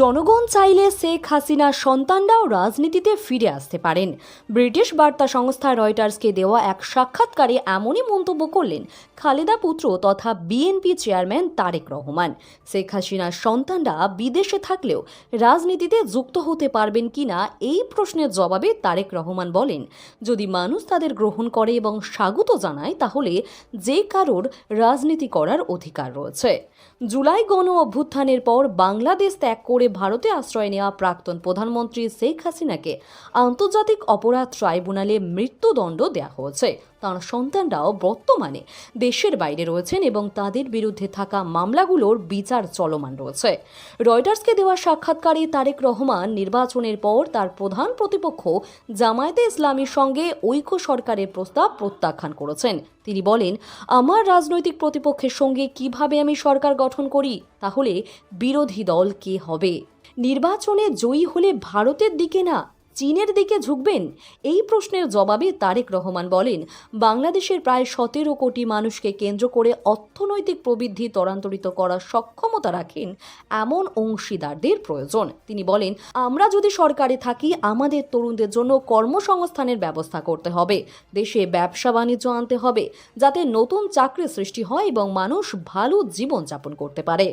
জনগণ চাইলে শেখ হাসিনার সন্তানরাও রাজনীতিতে ফিরে আসতে পারেন। ব্রিটিশ বার্তা সংস্থা রয়টার্সকে দেওয়া এক সাক্ষাৎকারে এমনই মন্তব্য করলেন খালেদা পুত্র তথা বিএনপি চেয়ারম্যান তারেক রহমান। শেখ হাসিনার সন্তানরা বিদেশে থাকলেও রাজনীতিতে যুক্ত হতে পারবেন কিনা এই প্রশ্নের জবাবে তারেক রহমান বলেন, যদি মানুষ তাদের গ্রহণ করে এবং স্বাগত জানায়, তাহলে যে কারোর রাজনীতি করার অধিকার রয়েছে। জুলাই গণ অভ্যুত্থানের পর বাংলাদেশ ত্যাগ করে ভারতে আশ্রয় নেওয়া প্রাক্তন প্রধানমন্ত্রী শেখ হাসিনাকে আন্তর্জাতিক অপরাধ ট্রাইব্যুনালে মৃত্যুদণ্ড দেওয়া হয়েছে। তাঁর সন্তানরাও বর্তমানে দেশের বাইরে রয়েছেন এবং তাদের বিরুদ্ধে থাকা মামলাগুলোর বিচার চলমান রয়েছে। রয়টার্সকে দেওয়া সাক্ষাৎকারে তারেক রহমান নির্বাচনের পর তার প্রধান প্রতিপক্ষ জামায়াতে ইসলামীর সঙ্গে ঐক্য সরকারের প্রস্তাব প্রত্যাখ্যান করেছেন। তিনি বলেন, আমার রাজনৈতিক প্রতিপক্ষের সঙ্গে কীভাবে আমি সরকার গঠন করি, তাহলে বিরোধী দল কে হবে? নির্বাচনে জয়ী হলে ভারতের দিকে না চীনের দিকে ঝুঁকবেন? এই প্রশ্নের জবাবে তারেক রহমান বলেন, বাংলাদেশের প্রায় সতেরো কোটি মানুষকে কেন্দ্র করে অর্থনৈতিক প্রবৃদ্ধি ত্বরান্তরিত করার সক্ষমতা রাখেন এমন অংশীদারদের প্রয়োজন। তিনি বলেন, আমরা যদি সরকারে থাকি, আমাদের তরুণদের জন্য কর্মসংস্থানের ব্যবস্থা করতে হবে, দেশে ব্যবসা বাণিজ্য আনতে হবে, যাতে নতুন চাকরি সৃষ্টি হয় এবং মানুষ ভালো জীবনযাপন করতে পারে।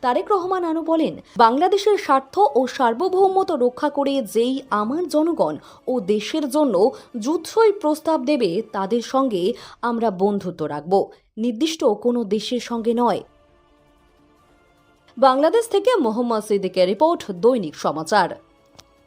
তারেক রহমান আনু বলেন, বাংলাদেশের স্বার্থ ও সার্বভৌমত্ব রক্ষা করে যেই আমার জনগণ ও দেশের জন্য যুদ্ধই প্রস্তাব দেবে, তাদের সঙ্গে আমরা বন্ধুত্ব রাখব। নির্দিষ্ট কোনো দেশের সঙ্গে নয়। বাংলাদেশ থেকে মোহাম্মদ সিদ্দিকের রিপোর্ট, দৈনিক সমাচার।